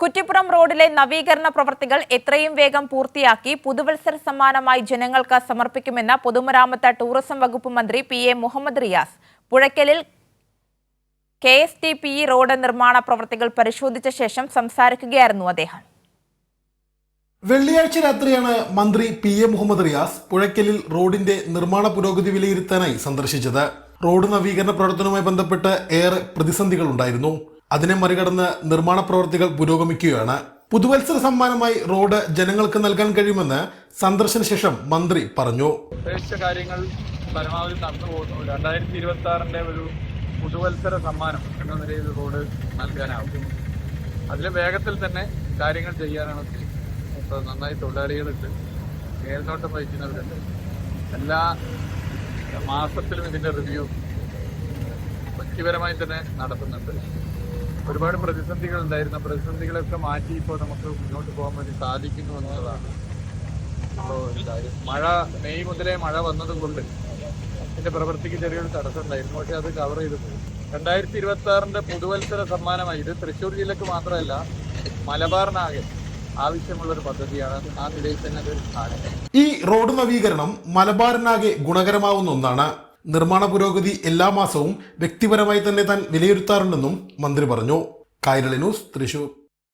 കുറ്റിപ്പുറം റോഡിലെ നവീകരണ പ്രവർത്തികൾ എത്രയും വേഗം പൂർത്തിയാക്കി പുതുവത്സര സമ്മാനമായി ജനങ്ങൾക്ക് സമർപ്പിക്കുമെന്ന് പൊതുമരാമത്ത് ടൂറിസം വകുപ്പ് മന്ത്രി P A Muhammad Riyas. പുഴയ്ക്കലിൽ K S T P E road നിർമ്മാണ പ്രവൃത്തികൾ പരിശോധിച്ച ശേഷം സംസാരിക്കുകയായിരുന്നു അദ്ദേഹം. വെള്ളിയാഴ്ച രാത്രിയാണ് മന്ത്രി പി എ മുഹമ്മദ് റിയാസ് പുഴയ്ക്കലിൽ റോഡിന്റെ നിർമ്മാണ പുരോഗതി വിലയിരുത്താനായി സന്ദർശിച്ചത്. റോഡ് നവീകരണ പ്രവർത്തനവുമായി ബന്ധപ്പെട്ട് ഏറെ പ്രതിസന്ധികൾ ഉണ്ടായിരുന്നു അതിനെ മറികടന്ന് നിർമ്മാണ പ്രവർത്തികൾ പുരോഗമിക്കുകയാണ്. പുതുവത്സര സമ്മാനമായി റോഡ് ജനങ്ങൾക്ക് നൽകാൻ കഴിയുമെന്ന് സന്ദർശന ശേഷം മന്ത്രി പറഞ്ഞു. കാര്യങ്ങൾ പരമാവധി നടന്നു പോകുന്നു. രണ്ടായിരത്തി ഇരുപത്തി ആറിന്റെ ഒരു പുതുവത്സര സമ്മാനം എന്ന നിലയിൽ റോഡ് നൽകാനാവും അതിൽ വേഗത്തിൽ തന്നെ കാര്യങ്ങൾ ചെയ്യാനാണ് ഇപ്പോൾ നന്നായി തൊഴിലാളികളുണ്ട്. മേൽനോട്ടം വഹിക്കുന്നവരുണ്ട്. എല്ലാ മാസത്തിലും ഇതിന്റെ റിവ്യൂ വ്യക്തിപരമായി തന്നെ നടത്തുന്നുണ്ട്. ഒരുപാട് പ്രതിസന്ധികൾ ഉണ്ടായിരുന്ന. പ്രതിസന്ധികളൊക്കെ മാറ്റി ഇപ്പോൾ നമുക്ക് മുന്നോട്ട് പോകാൻ വേണ്ടി സാധിക്കുന്നു എന്തായാലും മഴ മെയ് മുതലേ മഴ വന്നതുകൊണ്ട് ഇതിന്റെ പ്രവൃത്തിക്ക് ചെറിയൊരു തടസ്സം ഉണ്ടായിരുന്നു. പക്ഷെ അത് കവർ ചെയ്തു പോയി. രണ്ടായിരത്തി ഇരുപത്തി ആറിന്റെ പുതുവത്സര സമ്മാനമായി ഇത് തൃശ്ശൂർ ജില്ലക്ക് മാത്രമല്ല മലബാറിനാകെ ആവശ്യമുള്ള ഒരു പദ്ധതിയാണ് ആ നിലയിൽ തന്നെ ഈ റോഡ് നവീകരണം മലബാറിനാകെ ഗുണകരമാവുന്ന ഒന്നാണ്. നിർമ്മാണ പുരോഗതി എല്ലാ മാസവും വ്യക്തിപരമായി തന്നെ താൻ വിലയിരുത്താറുണ്ടെന്നും മന്ത്രി പറഞ്ഞു. കൈരളി ന്യൂസ് തൃശൂർ.